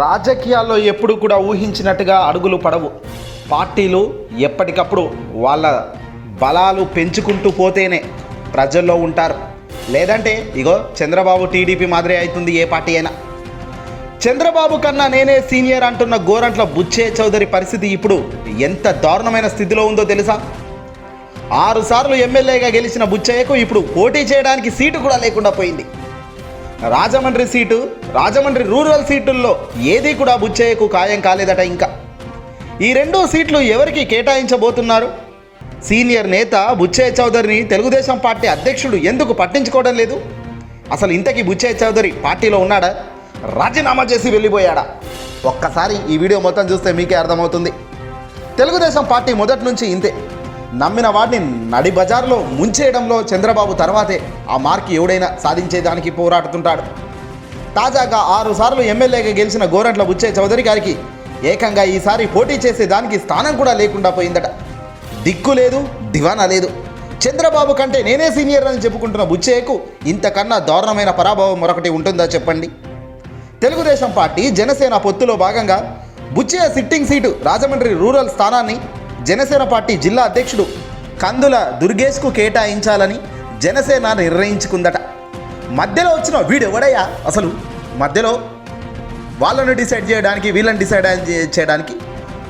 రాజకీయాల్లో ఎప్పుడు కూడా ఊహించినట్టుగా అడుగులు పడవు. పార్టీలు ఎప్పటికప్పుడు వాళ్ళ బలాలు పెంచుకుంటూ పోతేనే ప్రజల్లో ఉంటారు. లేదంటే ఇగో చంద్రబాబు టీడీపీ మాదిరి అవుతుంది ఏ పార్టీ అయినా. చంద్రబాబు కన్నా నేనే సీనియర్ అంటున్న గోరంట్ల బుచ్చే చౌదరి పరిస్థితి ఇప్పుడు ఎంత దారుణమైన స్థితిలో ఉందో తెలుసా? ఆరుసార్లు ఎమ్మెల్యేగా గెలిచిన బుచ్చయ్యకు ఇప్పుడు పోటీ చేయడానికి సీటు కూడా లేకుండా పోయింది. రాజమండ్రి సీటు రాజమండ్రి రూరల్ సీటుల్లో ఏది కూడా బుచ్చయ్యకు ఖాయం కాలేదట ఇంకా. ఈ రెండు సీట్లు ఎవరికి కేటాయించబోతున్నారు? సీనియర్ నేత బుచ్చయ్య చౌదరిని తెలుగుదేశం పార్టీ అధ్యక్షుడు ఎందుకు పట్టించుకోవడం లేదు? అసలు ఇంతకీ బుచ్చయ్య చౌదరి పార్టీలో ఉన్నాడా? రాజీనామా చేసి వెళ్ళిపోయాడా? ఒక్కసారి ఈ వీడియో మొత్తం చూస్తే మీకే అర్థమవుతుంది. తెలుగుదేశం పార్టీ మొదటి నుంచి ఇంతే. నమ్మిన వాడిని నడి బజార్లో ముంచేయడంలో చంద్రబాబు తర్వాతే ఆ మార్క్ ఎవడైనా సాధించేదానికి పోరాడుతుంటాడు. తాజాగా ఆరు సార్లు ఎమ్మెల్యేగా గెలిచిన గోరంట్ల బుచ్చే చౌదరి గారికి ఏకంగా ఈసారి పోటీ చేసే దానికి స్థానం కూడా లేకుండా పోయిందట. దిక్కు లేదు దివానా లేదు. చంద్రబాబు కంటే నేనే సీనియర్ అని చెప్పుకుంటున్న బుచ్చయ్యకు ఇంతకన్నా దారుణమైన పరాభవం మరొకటి ఉంటుందా చెప్పండి. తెలుగుదేశం పార్టీ జనసేన పొత్తులో భాగంగా Butchaiah sitting seat Rajahmundry rural స్థానాన్ని జనసేన పార్టీ జిల్లా అధ్యక్షుడు కందుల దుర్గేష్కు కేటాయించాలని జనసేన నిర్ణయించుకుందట. మధ్యలో వచ్చిన వీడు ఎవడయ్యా? అసలు మధ్యలో వాళ్ళను డిసైడ్ చేయడానికి వీళ్ళని డిసైడ్ చేయడానికి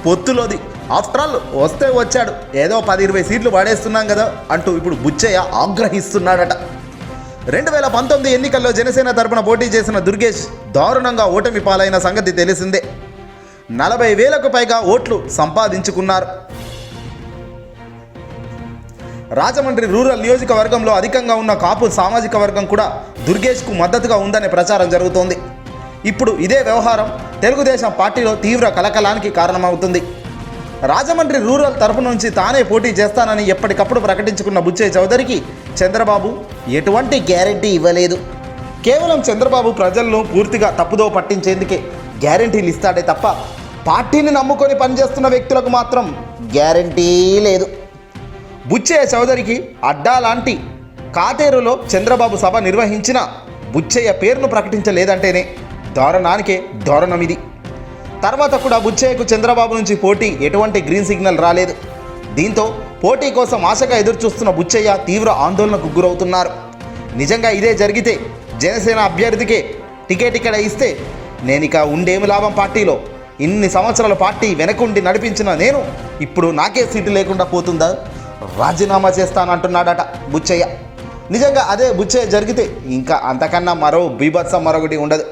పొత్తులోది. ఆఫ్టర్ ఆల్ వస్తే వచ్చాడు. ఏదో పది ఇరవై సీట్లు పడేస్తున్నాం కదా అంటూ ఇప్పుడు బుచ్చయ్య ఆగ్రహిస్తున్నాడట. రెండు వేల పంతొమ్మిది ఎన్నికల్లో జనసేన తరపున పోటీ చేసిన దుర్గేష్ దారుణంగా ఓటమి పాలైన సంగతి తెలిసిందే. నలభై వేలకు పైగా ఓట్లు సంపాదించుకున్నారు. రాజమండ్రి రూరల్ నియోజకవర్గంలో అధికంగా ఉన్న కాపు సామాజిక వర్గం కూడా దుర్గేష్కు మద్దతుగా ఉందనే ప్రచారం జరుగుతోంది. ఇప్పుడు ఇదే వ్యవహారం తెలుగుదేశం పార్టీలో తీవ్ర కలకలానికి కారణమవుతుంది. రాజమండ్రి రూరల్ తరపు నుంచి తానే పోటీ చేస్తానని ఎప్పటికప్పుడు ప్రకటించుకున్న బుచ్చే చౌదరికి చంద్రబాబు ఎటువంటి గ్యారెంటీ ఇవ్వలేదు. కేవలం చంద్రబాబు ప్రజలను పూర్తిగా తప్పుదో పట్టించేందుకే గ్యారెంటీలు ఇస్తాడే తప్ప పార్టీని నమ్ముకొని పనిచేస్తున్న వ్యక్తులకు మాత్రం గ్యారెంటీ లేదు. బుచ్చయ్య చౌదరికి అడ్డా లాంటి చంద్రబాబు సభ నిర్వహించిన బుచ్చయ్య పేరును ప్రకటించలేదంటేనే దారుణానికే దారుణం ఇది తర్వాత కూడా బుచ్చయ్యకు చంద్రబాబు నుంచి పోటీ ఎటువంటి గ్రీన్ సిగ్నల్ రాలేదు. దీంతో పోటీ కోసం ఆశగా ఎదురుచూస్తున్న బుచ్చయ్య తీవ్ర ఆందోళనకు గురవుతున్నారు. నిజంగా ఇదే జరిగితే జనసేన అభ్యర్థికే టికెట్ ఇక్కడ ఇస్తే నేను ఇక ఉండేమి లాభం పార్టీలో? ఇన్ని సంవత్సరాల పార్టీ వెనకుండి నడిపించిన నేను ఇప్పుడు నాకే సీటు లేకుండా పోతుందా? రాజీనామా చేస్తానంటున్నాడట బుచ్చయ్య. నిజంగా అదే బుచ్చయ్య జరిగితే ఇంకా అంతకన్నా మరో బీభత్సం మరొకటి ఉండదు.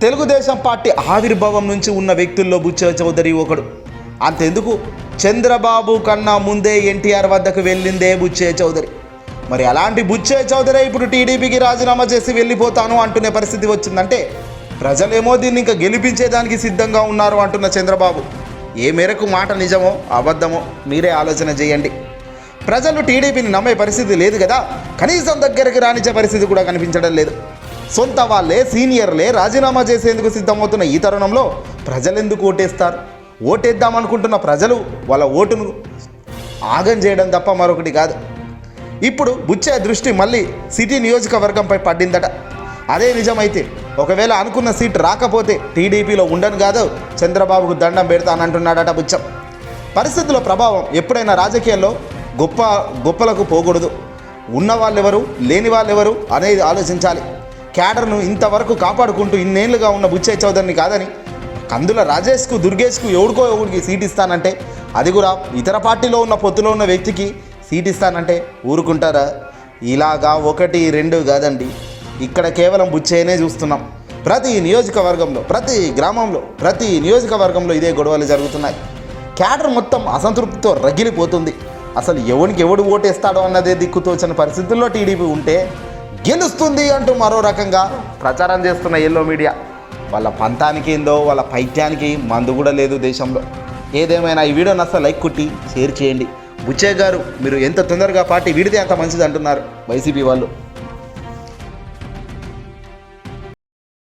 తెలుగుదేశం పార్టీ ఆవిర్భావం నుంచి ఉన్న వ్యక్తుల్లో బుచ్చయ్య చౌదరి ఒకడు. అంతెందుకు? చంద్రబాబు కన్నా ముందే ఎన్టీఆర్ వద్దకు వెళ్ళిందే బుచ్చయ్య చౌదరి. మరి అలాంటి బుచ్చయ్య చౌదరి ఇప్పుడు టీడీపీకి రాజీనామా చేసి వెళ్ళిపోతాను అంటునే పరిస్థితి వచ్చిందంటే ప్రజలేమో దీన్ని ఇంకా గెలిపించేదానికి సిద్ధంగా ఉన్నారు అంటున్న చంద్రబాబు. ఏ మేరకు మాట నిజమో అబద్ధమో మీరే ఆలోచన చేయండి. ప్రజలు టీడీపీని నమ్మే పరిస్థితి లేదు కదా. కనీసం దగ్గరికి రానిచ్చే పరిస్థితి కూడా కనిపించడం లేదు. సొంత వాళ్ళే సీనియర్లే రాజీనామా చేసేందుకు సిద్ధమవుతున్న ఈ తరుణంలో ప్రజలెందుకు ఓటేస్తారు? ఓటేద్దామనుకుంటున్న ప్రజలు వాళ్ళ ఓటును ఆగం చేయడం తప్ప మరొకటి కాదు. ఇప్పుడు బుచ్చే దృష్టి మళ్ళీ సిటీ నియోజకవర్గంపై పడిందట. అదే నిజమైతే ఒకవేళ అనుకున్న సీట్ రాకపోతే టీడీపీలో ఉండను కాదు చంద్రబాబుకు దండం పెడతానంటున్నాడట బుచ్చం. పరిస్థితుల ప్రభావం ఎప్పుడైనా రాజకీయాల్లో గొప్ప గొప్పలకు పోకూడదు. ఉన్న వాళ్ళెవరు లేని వాళ్ళెవరు అనేది ఆలోచించాలి. క్యాడర్ను ఇంతవరకు కాపాడుకుంటూ ఇన్నేళ్ళుగా ఉన్న బుచ్చయ్య చౌదరిని కాదని కందుల రాజేష్కు దుర్గేష్కు ఎవడికో ఎవడికి సీట్ ఇస్తానంటే అది కూడా ఇతర పార్టీలో ఉన్న పొత్తులో ఉన్న వ్యక్తికి సీట్ ఇస్తానంటే ఊరుకుంటారా? ఇలాగా ఒకటి రెండు కాదండి. ఇక్కడ కేవలం బుచ్చేనే చూస్తున్నాం. ప్రతి నియోజకవర్గంలో ప్రతి గ్రామంలో ప్రతి నియోజకవర్గంలో ఇదే గొడవలు జరుగుతున్నాయి. క్యాడర్ మొత్తం అసంతృప్తితో రగిలిపోతుంది. అసలు ఎవరికి ఎవడు ఓటేస్తాడో అన్నదే దిక్కుతోచిన పరిస్థితుల్లో టీడీపీ ఉంటే గెలుస్తుంది అంటూ మరో రకంగా ప్రచారం చేస్తున్న ఎల్లో మీడియా వాళ్ళ పంతానికి ఏందో వాళ్ళ పైత్యానికి మందు కూడా లేదు దేశంలో. ఏదేమైనా ఈ వీడియో నచ్చ లైక్ కొట్టి షేర్ చేయండి. బుచ్చే గారు మీరు ఎంత తొందరగా పార్టీ వీడితే అంత మంచిది అంటున్నారు వైసీపీ వాళ్ళు.